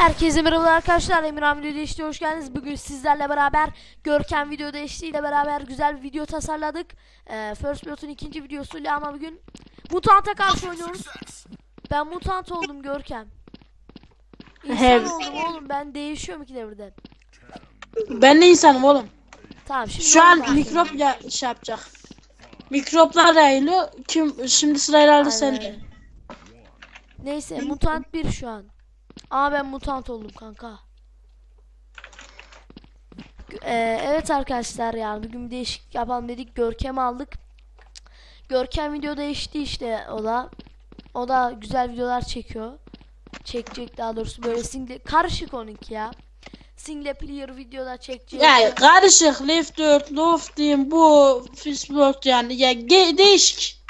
Herkese merhaba arkadaşlar. Emirhan Video Değişti hoş geldiniz. Bugün sizlerle beraber Görkem Video Değişti ile beraber güzel bir video tasarladık. Ee, First Blood'un ikinci videosuyla ama bugün Mutant'a karşı oynuyoruz. Ben mutant oldum Görkem. İnsan oldum oğlum ben değişiyorum ikide birden. Ben de insanım oğlum. Tamam şimdi Şu an mikrop ya şey yapacak. Mikroplar yayılıyor. Kim şimdi sıra herhalde sende. Neyse mutant bir şu an. Aa ben mutant oldum kanka. Ee, evet arkadaşlar yani bugün bir değişiklik yapalım dedik. Görkem aldık. Görkem video değişti işte o da. O da güzel videolar çekiyor. Çekecek daha doğrusu böyle single karışık onunki ya. Single player videoda çekecek. Yani karışık Left 4, Loft Team bu Facebook yani ya değişik.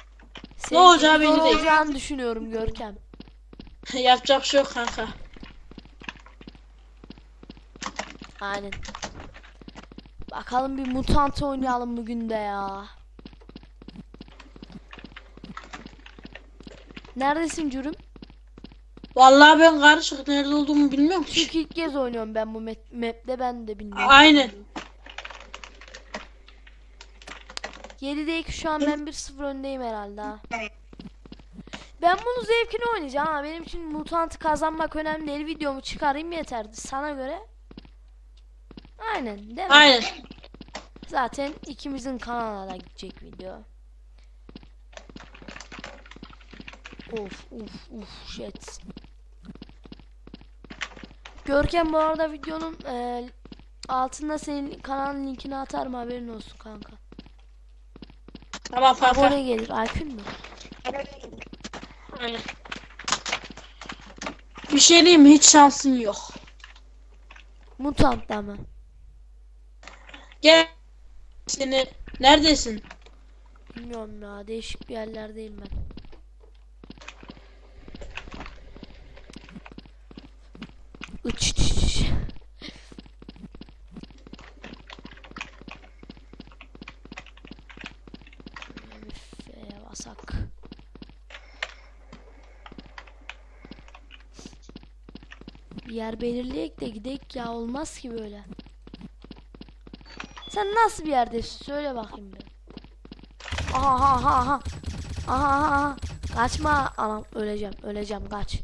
Senin olacağı zor belli değil. olacağını düşünüyorum Görkem. Yapacak şey yok kanka. Aynen. Bakalım bir mutant oynayalım bugün de ya. Neredesin Cürüm? Vallahi ben karışık nerede olduğumu bilmiyorum ki. Çünkü ilk kez oynuyorum ben bu map- map'te ben de bilmiyorum. Aynen. 7'de 2 şu an ben 1-0 öndeyim herhalde ha. Ben bunu zevkine oynayacağım ama benim için mutant kazanmak önemli değil. Videomu çıkarayım yeterdi. Sana göre? Aynen değil mi? Aynen. Zaten ikimizin kanalına da gidecek video. Of of of shit. Görkem bu arada videonun e, altında senin kanalın linkini atarım haberin olsun kanka. Tamam kanka. Abone gelir Alpün mü? Aynen. Bir şey diyeyim mi? Hiç şansın yok. Mutant'ta mı? Gel. Seni neredesin? Bilmiyorum ya değişik bir yerlerdeyim ben. Uç. F'ye basak. Bir yer belirleyek de gidek ya olmaz ki böyle. Sen nasıl bir yerdesin söyle bakayım bir. Aha aha aha aha. Aha. Kaçma anam öleceğim öleceğim kaç.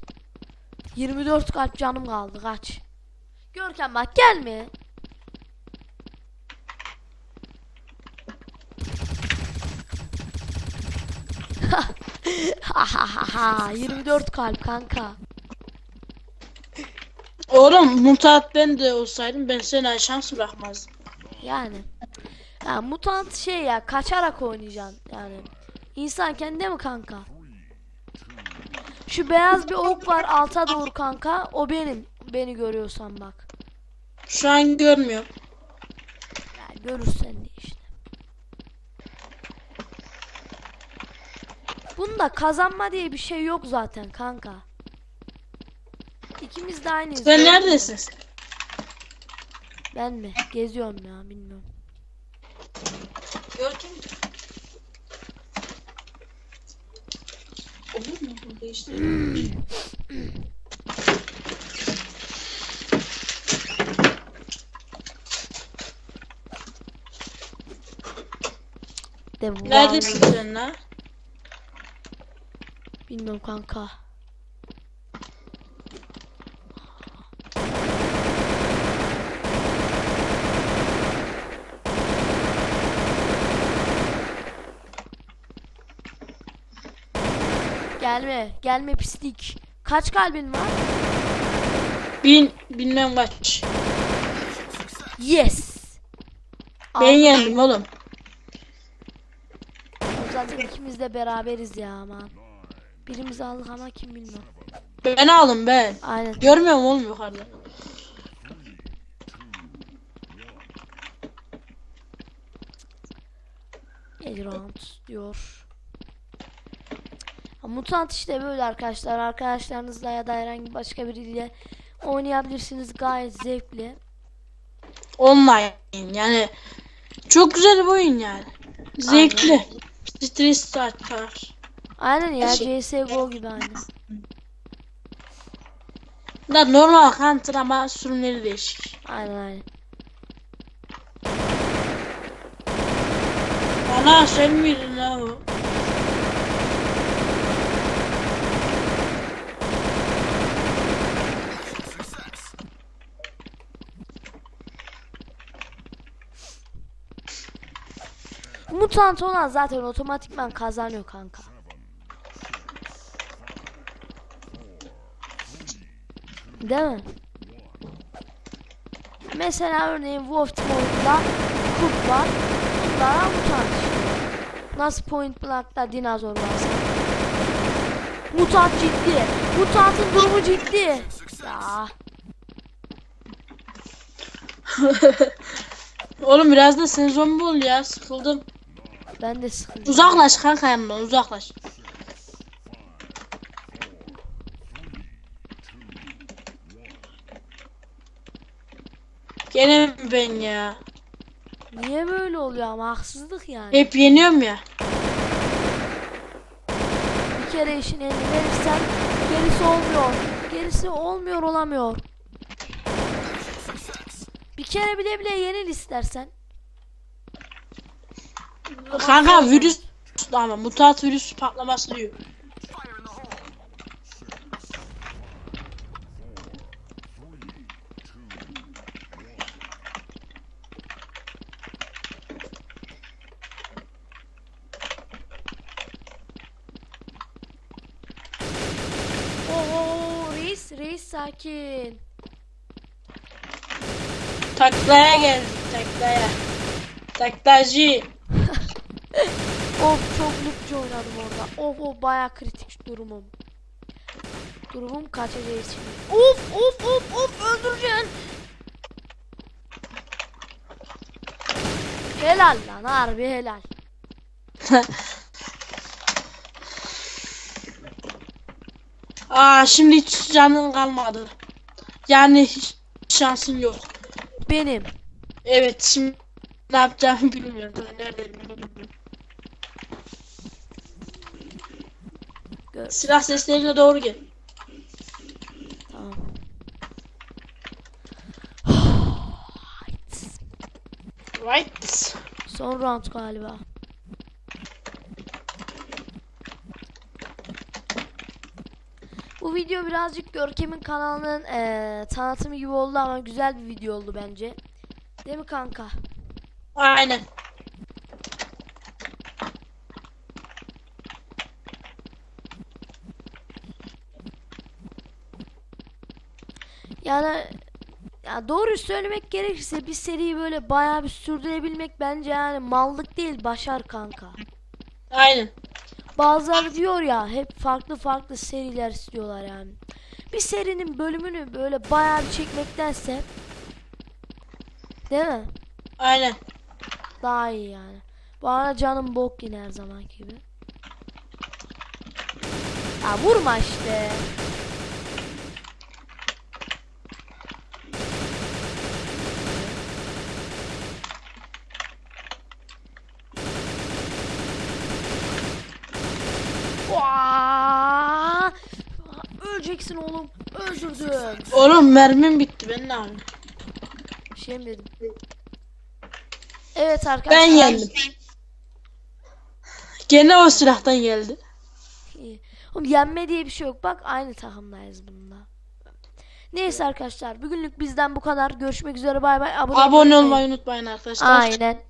24 kalp canım kaldı kaç. Görkem bak gelme. ha ha ha 24 kalp kanka. Oğlum mutat ben de olsaydım ben sana şans bırakmazdım. Yani. Ya mutant şey ya kaçarak oynayacaksın yani. İnsan kendi mi kanka? Şu beyaz bir ok var alta doğru kanka. O benim. Beni görüyorsan bak. Şu an görmüyorum. Ya görürsen de işte. Bunda kazanma diye bir şey yok zaten kanka. İkimiz de aynıyız. Sen neredesin? Ben mi? Geziyorum ya bilmiyorum. Gördün mü? Olur mu bu değişti? Devam. Neredesin sen lan? Bilmiyorum kanka. Gelme, gelme pislik. Kaç kalbin var? Bin, bilmem kaç. Yes. Ben yendim oğlum. Zaten ikimiz de beraberiz ya aman. Birimiz aldık ama kim bilmiyorum. Ben aldım ben. Aynen. Görmüyorum oğlum yukarıda. El round diyor. Mutant işte böyle arkadaşlar. Arkadaşlarınızla ya da herhangi başka biriyle oynayabilirsiniz. Gayet zevkli. Online yani. Çok güzel bir oyun yani. Zevkli. Stres atar. Aynen ya Şey- CSGO gibi aynı. Da normal Hunter ama sürümleri değişik. Aynen aynen. Ana sen miydin la o? Mutant olan zaten otomatikman kazanıyor kanka. Değil mi? Mesela örneğin Wolf Team oyununda kurt var. Bunlara mutant. Nasıl Point Blank'ta dinozor varsa. Mutant ciddi. Mutantın durumu ciddi. Ya. Oğlum biraz da sen zombi ol ya sıkıldım. Ben de sıkıldım. Uzaklaş kanka yanımdan uzaklaş. Gene mi ben ya? Niye böyle oluyor ama haksızlık yani. Hep yeniyorum ya. Bir kere işin eline verirsen gerisi olmuyor. Gerisi olmuyor olamıyor. Bir kere bile bile yenil istersen. Kanka virüs ama mutant virüs patlaması diyor. Reis sakin. Taklaya geldik taklaya. Taklacı. Of çok loopçu oynadım orada. Of of baya kritik durumum. Durumum kaçacağı için. Of of of of öldüreceksin. Helal lan harbi helal. Aa şimdi hiç canın kalmadı. Yani hiç şansın yok. Benim. Evet şimdi ne yapacağımı bilmiyorum. Nerede bilmiyorum. Gör. Silah seslerine doğru gel. Tamam. Right. Right. Son round galiba. Bu video birazcık Görkem'in kanalının eee, tanıtımı gibi oldu ama güzel bir video oldu bence. Değil mi kanka? Aynen. Yani ya doğru söylemek gerekirse bir seriyi böyle bayağı bir sürdürebilmek bence yani mallık değil başar kanka. Aynen. Bazıları diyor ya hep farklı farklı seriler istiyorlar yani. Bir serinin bölümünü böyle bayağı bir çekmektense değil mi? Aynen. Daha iyi yani. Arada canım bok yine her zaman gibi. Ya vurma işte. Öleceksin oğlum. Öldürdüm. Oğlum mermim bitti ben ne yapayım? Bir şey mi dedim? Evet arkadaşlar. Ben yendim. Gene o silahtan geldi. İyi. Oğlum yenme diye bir şey yok. Bak aynı takımdayız bununla. Neyse arkadaşlar. Bugünlük bizden bu kadar. Görüşmek üzere. Bay bay. Abone, Abone olmayı unutmayın arkadaşlar. Aynen.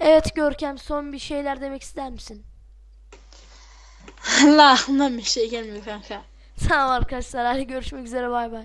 Evet Görkem son bir şeyler demek ister misin? Allah aklımdan bir şey gelmiyor kanka. Tamam arkadaşlar. Hadi görüşmek üzere. Bay bay.